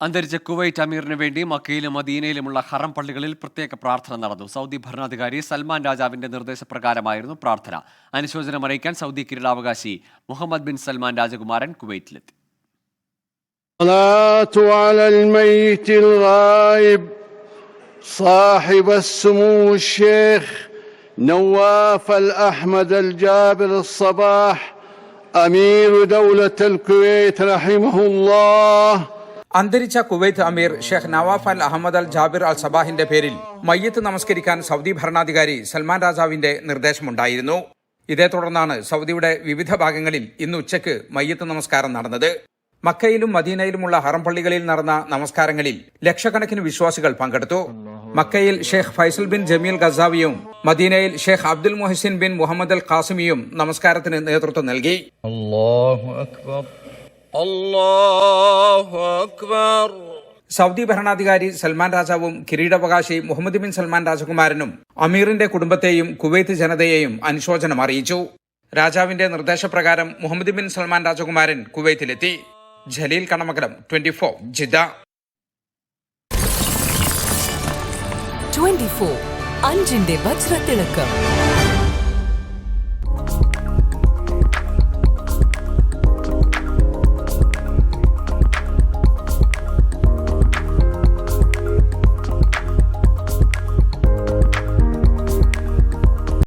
അന്തരിച്ച കുവൈറ്റ് അമീറിന് വേണ്ടി മക്കയിലും മദീനയിലുമുള്ള ഹറം പള്ളികളിൽ പ്രത്യേക പ്രാർത്ഥന നടന്നു സൗദി ഭരണാധികാരി സൽമാൻ രാജാവിന്റെ നിർദ്ദേശപ്രകാരമായിരുന്നു പ്രാർത്ഥന അനുശോചനം അറിയിക്കാൻ സൗദി കിരീടാവകാശി മുഹമ്മദ് ബിൻ സൽമാൻ രാജകുമാരൻ കുവൈറ്റിലെത്തി الصلاة على الميت الغائب صاحب السمو الشيخ نواف الأحمد الجابر الصباح أمير دولة الكويت رحمه الله അന്തരിച്ച കുവൈത്ത് അമീർ ഷെഹ് Nawaf al Ahmad al Jabir al സബാഹിന്റെ പേരിൽ മയ്യത്ത് നമസ്കരിക്കാൻ സൗദി ഭരണാധികാരി സൽമാൻ രാജാവിന്റെ നിർദ്ദേശമുണ്ടായിരുന്നു. ഇതേ തുടർന്നാണ് സൗദിയുടെ വിവിധ ഭാഗങ്ങളിൽ ഇന്ന് ഉച്ചയ്ക്ക് മയ്യത്ത് നമസ്കാരം നടന്നത്. മക്കയിലും മദീനയിലുമുള്ള ഹറം പള്ളികളിൽ നടന്ന നമസ്കാരങ്ങളിൽ ലക്ഷക്കണക്കിന് വിശ്വാസികൾ പങ്കെടുത്തു. മക്കയിൽ ഷെയ്ഖ് ഫൈസൽ ബിൻ ജമീൽ ഖസാവിയും മദീനയിൽ Sheikh Abdul Muhsin bin Muhammad al ഖാസിമിയും നമസ്കാരത്തിന് നേതൃത്വം നൽകി. അക്ബർ. സൗദി ഭരണാധികാരി സൽമാൻ രാജാവും കിരീടാവകാശി മുഹമ്മദ് ബിൻ സൽമാൻ രാജകുമാരനും അമീറിന്റെ കുടുംബത്തെയും കുവൈത്ത് ജനതയെയും അനുശോചനം അറിയിച്ചു. രാജാവിന്റെ നിർദ്ദേശപ്രകാരം മുഹമ്മദ് ബിൻ സൽമാൻ രാജകുമാരൻ കുവൈത്തിലെത്തി. Jaleel Kanamakalam twenty four Jeddah. 24 അഞ്ചിന്റെ വജ്രത്തിളക്കം.